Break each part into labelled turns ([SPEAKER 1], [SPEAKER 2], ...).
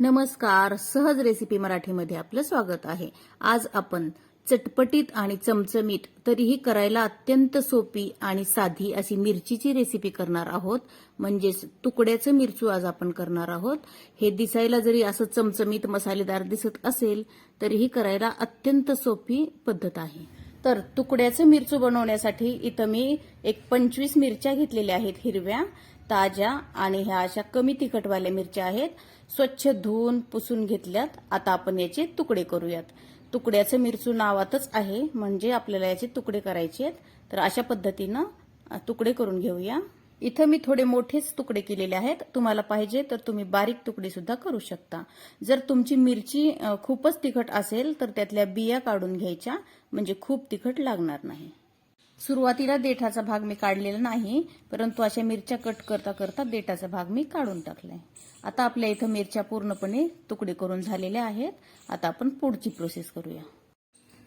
[SPEAKER 1] नमस्कार सहज रेसिपी मराठीमध्ये आपलं स्वागत आहे. आज आपण चटपटीत आणि चमचमीत तरीही करायला अत्यंत सोपी आणि साधी अशी मिरचीची रेसिपी करणार आहोत. म्हणजेच तुकड्याचं मिरचू आज आपण करणार आहोत. हे दिसायला जरी असं चमचमीत मसालेदार दिसत असेल तरीही करायला अत्यंत सोपी पद्धत आहे. तर तुकड्याचं मिरचू बनवण्यासाठी इथं मी एक पंचवीस मिरच्या घेतलेल्या आहेत हिरव्या. ताज्या आणि ह्या अशा कमी तिखटवाल्या मिरच्या आहेत. स्वच्छ धुवून पुसून घेतल्यात. आता आपण याचे तुकडे करूयात. तुकड्याचं मिरचू नावातच आहे. म्हणजे आपल्याला याचे तुकडे करायचे आहेत. तर अशा पद्धतीनं तुकडे करून घेऊया. इथं मी थोडे मोठेच तुकडे केलेले आहेत. तुम्हाला पाहिजे तर तुम्ही बारीक तुकडे सुद्धा करू शकता. जर तुमची मिरची खूपच तिखट असेल तर त्यातल्या बिया काढून घ्यायच्या. म्हणजे खूप तिखट लागणार नाही. सुरुवातीला देठाचा भाग मी काढलेला नाही परंतु अशा मिरच्या कट करता करता देठाचा भाग मी काढून टाकलाय. आता आपल्या इथं मिरच्या पूर्णपणे तुकडे करून झालेल्या आहेत. आता आपण पुढची प्रोसेस करूया.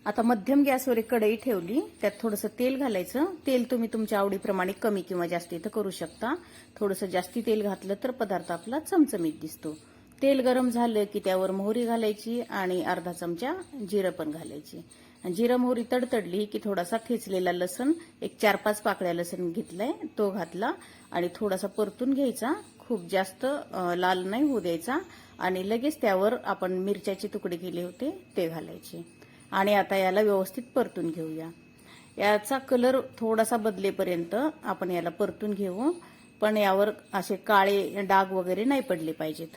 [SPEAKER 1] आता मध्यम गॅसवर एक कढई ठेवली. त्यात थोडंसं तेल घालायचं. तेल तुम्ही तुमच्या आवडीप्रमाणे कमी किंवा जास्त इथं करू शकता. थोडंसं जास्ती तेल घातलं तर पदार्थ आपला चमचमीत दिसतो. तेल गरम झालं की त्यावर मोहरी घालायची आणि अर्धा चमचा जिरं पण घालायची. जिरं मोहरी तडतडली की थोडासा ठेचलेला लसण एक चार पाच पाकळ्या लसण घेतलाय तो घातला आणि थोडासा परतून घ्यायचा. खूप जास्त लाल नाही होऊ द्यायचा आणि लगेच त्यावर आपण मिरच्याचे तुकडे केले होते ते घालायचे. आणि आता याला व्यवस्थित परतून घेऊया. याचा कलर थोडासा बदलेपर्यंत आपण याला परतून घेऊ. पण यावर असे काळे डाग वगैरे नाही पडले पाहिजेत.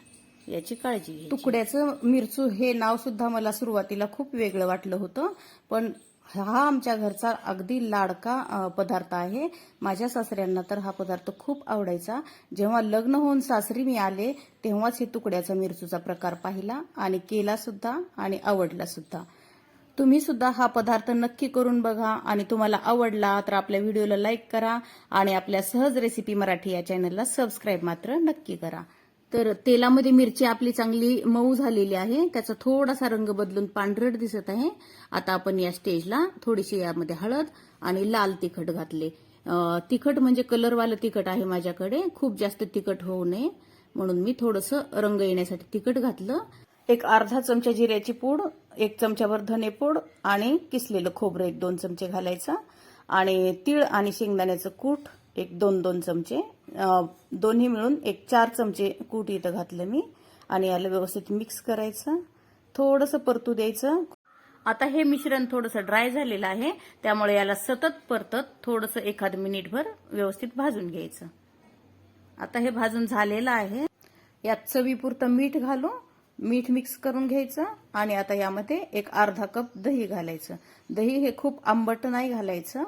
[SPEAKER 1] याची काळजी घ्यायची. तुकड्याचं मिरचू हे नाव सुद्धा मला सुरुवातीला खूप वेगळं वाटलं होतं पण हा आमच्या घरचा अगदी लाडका पदार्थ आहे. माझ्या सासऱ्यांना तर हा पदार्थ खूप आवडायचा. जेव्हा लग्न होऊन सासरी मी आले तेव्हाच हे तुकड्याचा मिरचूचा प्रकार पाहिला आणि केला सुद्धा आणि आवडला सुद्धा. तुम्ही सुद्धा हा पदार्थ नक्की करून बघा आणि तुम्हाला आवडला तर आपल्या व्हिडिओला लाईक करा आणि आपल्या सहज रेसिपी मराठी या चॅनलला सबस्क्राईब मात्र नक्की करा. तर तेलामध्ये मिरची आपली चांगली मऊ झालेली आहे. त्याचा थोडासा रंग बदलून पांढरट दिसत आहे. आता आपण या स्टेजला थोडीशी यामध्ये हळद आणि लाल तिखट घातले. तिखट म्हणजे कलरवालं तिखट आहे माझ्याकडे. खूप जास्त तिखट होऊ नये. म्हणून मी थोडंसं रंग येण्यासाठी तिखट घातलं. एक अर्धा चमचा जिऱ्याची पूड एक चमच्याभर धनेपूड आणि किसलेलं खोबरं एक दोन चमचे घालायचं. आणि तीळ आणि शेंगदाण्याचं कूट एक दोन दोन चमचे. दोन्ही मिळून एक चार चमचे कूट इथं घातलं मी. आणि याला व्यवस्थित मिक्स करायचं. थोडंसं परतू द्यायचं. आता हे मिश्रण थोडंसं ड्राय झालेलं आहे. त्यामुळे याला सतत परतत थोडंसं एखाद मिनिटभर व्यवस्थित भाजून घ्यायचं. आता हे भाजून झालेलं आहे. यात चवीपुरतं मीठ घालू मीठ मिक्स करून घ्यायचं. आणि आता यामध्ये एक अर्धा कप दही घालायचं. दही हे खूप आंबट नाही घालायचं.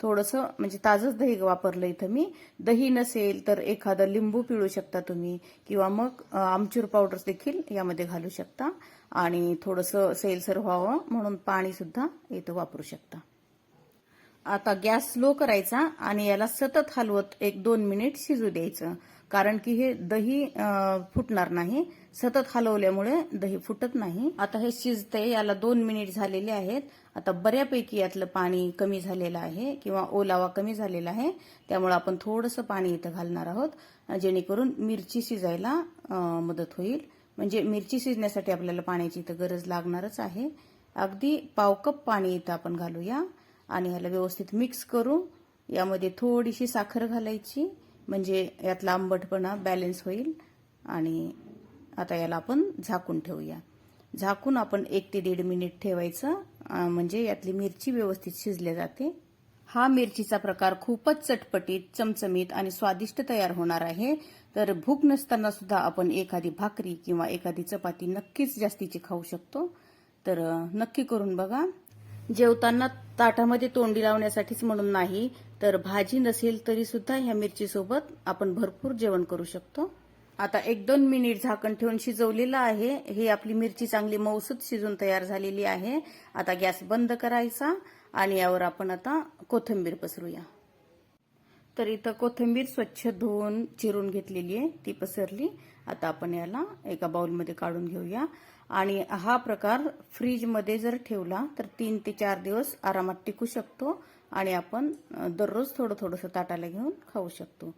[SPEAKER 1] थोडंसं म्हणजे ताजंच दही वापरलं इथं मी. दही नसेल तर एखादं लिंबू पिळू शकता तुम्ही किंवा मग आमचूर पावडर देखील यामध्ये घालू शकता. आणि थोडंसं सेलसर व्हावं म्हणून पाणी सुद्धा इथं वापरू शकता. आता गॅस स्लो करायचा आणि याला सतत हलवत एक दोन मिनिट शिजू द्यायचं. कारण की हे दही फुटणार नाही. सतत हलवल्यामुळे दही फुटत नाही. आता हे शिजतंय याला दोन मिनिट झालेले आहेत. आता बऱ्यापैकी यातलं पाणी कमी झालेलं आहे किंवा ओलावा कमी झालेला आहे. त्यामुळे आपण थोडंसं पाणी इथं घालणार आहोत. जेणेकरून मिरची शिजायला मदत होईल. म्हणजे मिरची शिजण्यासाठी आपल्याला पाण्याची इथं गरज लागणारच आहे. अगदी पाव कप पाणी इथं आपण घालूया. आणि ह्याला व्यवस्थित मिक्स करू. यामध्ये थोडीशी साखर घालायची. म्हणजे यातला आंबटपणा बॅलन्स होईल. आणि आता याला आपण झाकून ठेवूया. झाकून आपण एक ते दीड मिनिट ठेवायचं. म्हणजे यातली मिरची व्यवस्थित शिजल्या जाते. हा मिरचीचा प्रकार खूपच चटपटीत चमचमीत आणि स्वादिष्ट तयार होणार आहे. तर भूक नसताना सुद्धा आपण एखादी भाकरी किंवा एखादी चपाती नक्कीच जास्तीची खाऊ शकतो. तर नक्की करून बघा. जेवताना ताटामध्ये तोंडी लावण्यासाठीच म्हणून नाही तर भाजी नसेल तरी सुद्धा ह्या मिरचीसोबत आपण भरपूर जेवण करू शकतो. आता एक दोन मिनिट झाकण ठेवून शिजवलेलं आहे. हे आपली मिरची चांगली मौसूद शिजून तयार झालेली आहे. आता गॅस बंद करायचा आणि यावर आपण आता कोथिंबीर पसरूया. तर इथं कोथिंबीर स्वच्छ धुवून चिरून घेतलेली आहे. ती पसरली. आता आपण याला एका बाउलमध्ये काढून घेऊया. आणि हा प्रकार फ्रीजमध्ये जर ठेवला तर तीन ते चार दिवस आरामात टिकू शकतो आणि आपण दररोज थोडं थोडंसं ताटाला घेऊन खाऊ शकतो.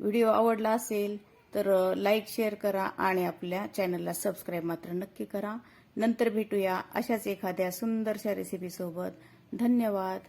[SPEAKER 1] व्हिडिओ आवडला असेल तर लाईक शेअर करा आणि आपल्या चॅनलला सबस्क्राईब मात्र नक्की करा. नंतर भेटूया अशाच एखाद्या सुंदरशा रेसिपी सोबत. धन्यवाद.